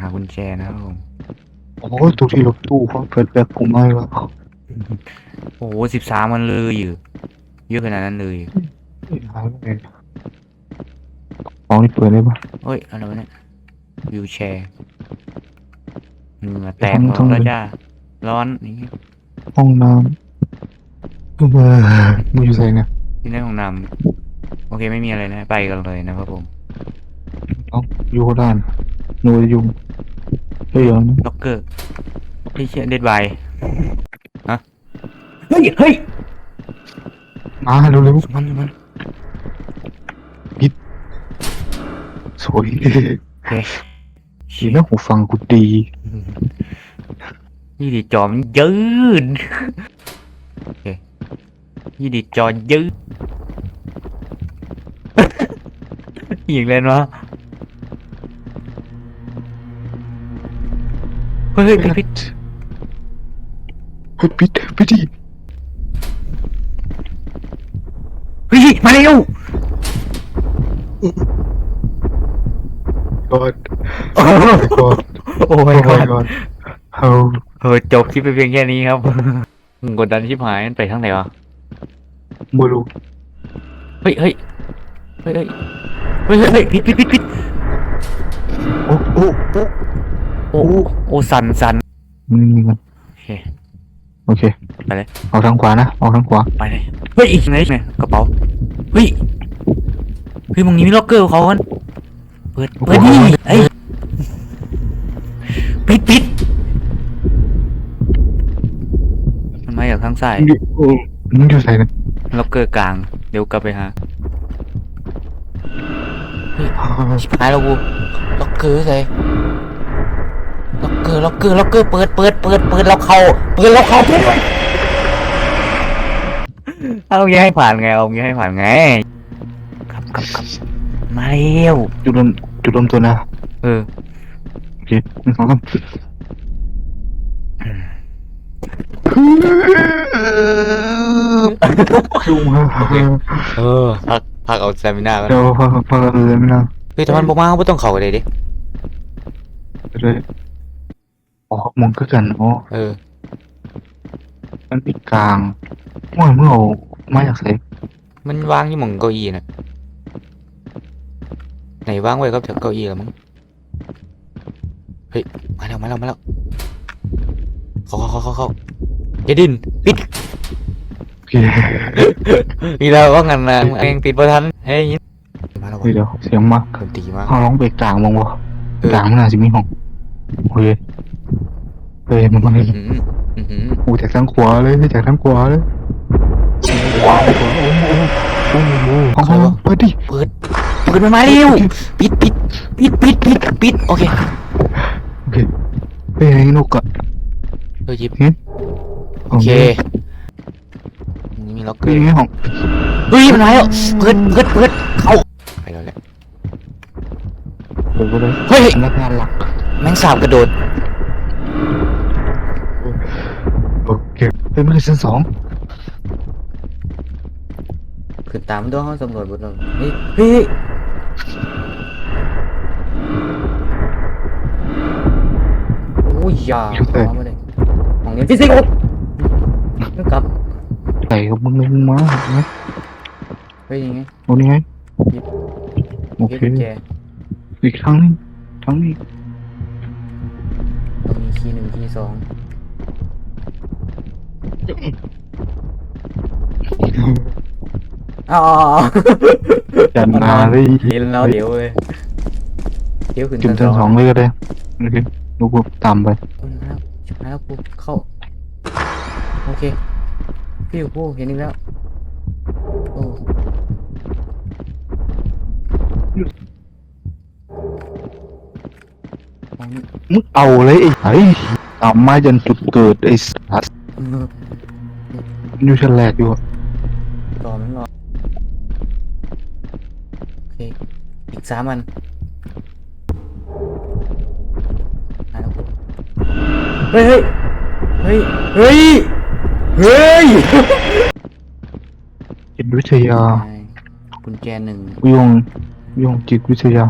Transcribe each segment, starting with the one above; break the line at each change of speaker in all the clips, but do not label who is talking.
หากุญแจนะครับผม
โอ้ยตัวที่รถตู้เขาเปิดแบบผมไม่วะ
โอ้โหสิบสามมันเลยอยู่เยอะขนาดนั้นเลย
หายไปไหนของนี่เปิดได้ปะ
เฮ้ยอะไรวะเนี่ยวิวแชร์เหงื่อแตก
ทั้ง
หม
ทั้
ด
ง
แล้วจ้าร้อนนี่
ห้องน้ำเออมึงอยู่ไหนเนี่ย
ที่ในห้องน้ำโอเคไม่มีอะไรนะ ไปกันเลยนะครับผม
เอ้าอยู่ด้าน หนูยุงเฮ้ยยัง
ล็อกเกอร์ไอ้เชี่ยเด็ดไวฮะเฮ้ยเฮ้ย
มาเร็ว
มันมัน
ๆสวย
โอเค
ชีนะหูฟังกูดี
ยี่ดีจอมนยืดโอเคยี่ดีจอยืดอีกแล้วเนาะ ฮ้ยเฮ้ยปิดปิด
เฮ้ยปิดปิดดิ
เฮ้ยมาเร็ว
ก่อน
โอ้
ก่อน
โอ้
โอ้
ย
ย
ก่อน
ก่อนเอา
เออจบคลิปไปเพียงแค่นี้ครับ กดดันชิบหายมันไปทางไหนวะ
ไม่รู้
เฮ้ยเฮ้ยเฮ้ยเฮ้ยเฮ้ยเฮ้ยเฮ้ยผิดผิดผิดผิด
โอ้โอ้ โอ้
โอ้โอ้สันสัน
มึงนี่กัน
โอเค
โอเค
ไปเลย
เอาทางขวานะเอาทางขวา
ไปเลยเฮ้ยอีกไหนเนี่ยกระเป๋าเฮ้ยเฮ้ยมึงนี้มีล็อกเกอร์ของเขาอันเปิดเปิดนี่ไอ้ยปิดปิดมันมาจากทางซ้าย
มึงอยู่โอ้มึงอยู่ไหนเนี่ย
ล็อกเกอร์กลางเดี๋ยวกลับไปหาชิบหายแล้วกูล็อกเกอร์ใส่ ล็อกเกอร์ล็อกเกอร์ล็อกเกอร์เปิดเปิดเปิดเปิดเราเข้าเปิดเราเข้าเปิดเอาอย่างงี้ให้ผ่านไงเอาอย่างงี้ให้ผ่านไง ครับครับครับมาเร็ว
จุดเริ่มจุดเริ่มต้นนะ
เออ
โอเคหนึ่งสองสามคิวมา
เออพักพักเอาสตามินากัน
เดี๋ยวพาพาเลยไม่น่า
เฮ้ยแต่มันบอกมาว่าต้องเข้าเลยดิ
เลย อ๋อมองก็กันอ๋อ
เออ
มันปิดกลางเมื่อเมื่อเอามาจากไหน
มันวางอยู่หมองเก้าอี้น่ะไหนวางไว้ครับแถวเก้าอี้แล้วมั้งเฮ้ยมาแล้วมาแล้วมาแล้วเข้าเข้าเข้าเข้าเข้าอย่าดิ้นปิด
โอเค
มีแล้วว่างันนะเองปิดประทันเฮ้ยมาแล้ว
เฮ้ยเดี๋ยวเสียงมา
คนตีมา
เขาร้องเบรกกลางมองวะ
เออ
กลางมันน่าจะมีห้องโอเค เฮ้ยมันมาเลย
อืมอืมอืม
โอ้จากทางขวาเลยจากทางขวาเลยขวาขวาโอ้โหโอ้โหห้องห้องเปิดดิ
เปิดเปิดมันมาเร็วปิดปิดปิดปิดปิดปิดโอเค
โอเคเฮ้ยไอ้นกอะ
เออหยิบ
เห็น
โอเคนี่มีล็อกเก
เฮ้
อยร์
ไงห้อง
เฮ้ยมันมาแล้วเปิดเปิดเปิดเข้าไปแล้วแหละ
เปิดไปเลย
เฮ้ย
พนักงานหลัก
แมงสาบกระโดด
โอ เคเฮ้ยมันคือชั้นสอง
ขึ้นตามตัวห้องสำรวจบนนั้นเฮ้ยเฮ้ยโอ้ยอยาเอามาเลยของนี้ฟิสิกส์นึกกลับ
ใส่กับมึงมึงมาไง
เฮ้ยยังไง
โอ้นี่ไงโอ
เก็บ
เค
กุญแจ
อีกครั้งนึงครั้งนี้
มีคีย์หนึ่งคีย์สอง อ๋อ
จันนาเลย
เห็นแล้วเดี๋ยวเลยเดี๋ยวขึ้น
จุด
ชั้น
ชั้น
ส
ส
อ
องงเลยก็ได้โอเคลูกตามไป
โอ้ยมาแล้วชิบหายแล้วกูเข้า โอเค พี่อยู่กูเห็นอีกแล้วโอ้ของนี่
มึงเอาเลยไอ้ไอ้ตามมาจนจุดเกิดไอ้สัส
เออ
อยู่ชั้นแรกอยู่อะ
รอมันรอโอเค อีกสามอันมาแล้วกูเฮ้ยเฮ้ยเฮ้ยเฮ้ยเฮ้ย
จิตวิทยา
กุญแจหนึ่ง
วิวงวิวงจิตวิทยา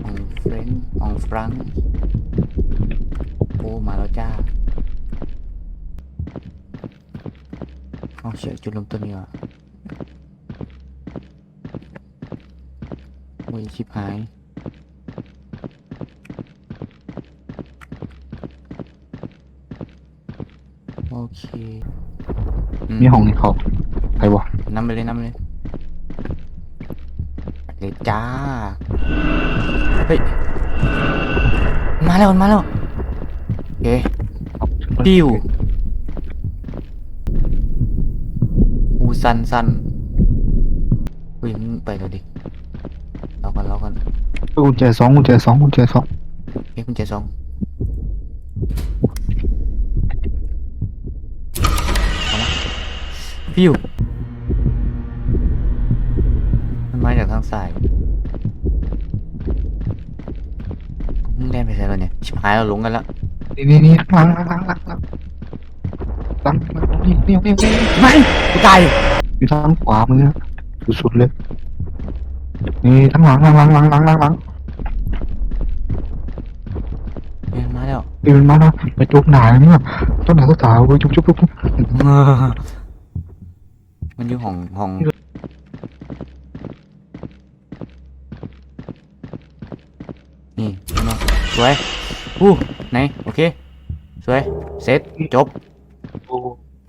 ของเฟรนอองฟรังโอ้มาแล้วจ้า เอาเชือกจุดลมต้นนี้อะโอ้ยชิบหายโอเค
มีห้องนี่เขาใครวะ
นำไปเลยนำไปเลยไปเลยจ้า เฮ้ย มาแล้วมันมาแล้ว โอเค ปิ้วอู สันสันเฮ้ยมึงไปแล้วดิรอกันรอกัน
กุญแจสองกุญแจสองกุญแจสอง
เฮ้ยคุณเจสองเอามาปิ้วมันมาจากทางซ้ายมึงแล่นไปใช่แล้วเนี่ยชิบหายเราหลงกันแล้ว
นี่นี่นี่หลังหลังหลังหลังหลังหลัง หลังนี่นี่นี่นี่
ไม่กูตาย
อยู่ทางขวามือสุดๆเลยนี่ทั้งหลังหลังหลังหลังหลังหลังหลัง
เฮ้ยมาแล้ว
นี่มันมาแล้วไปจุกหนาเนี่ยต้นหนาต้นสาวไปจุกจุกจุกจุก
มันอยู่ห้องห้องนี่เห็นไหมสวยอู้ไหนโอเคสวยเสร็จจบ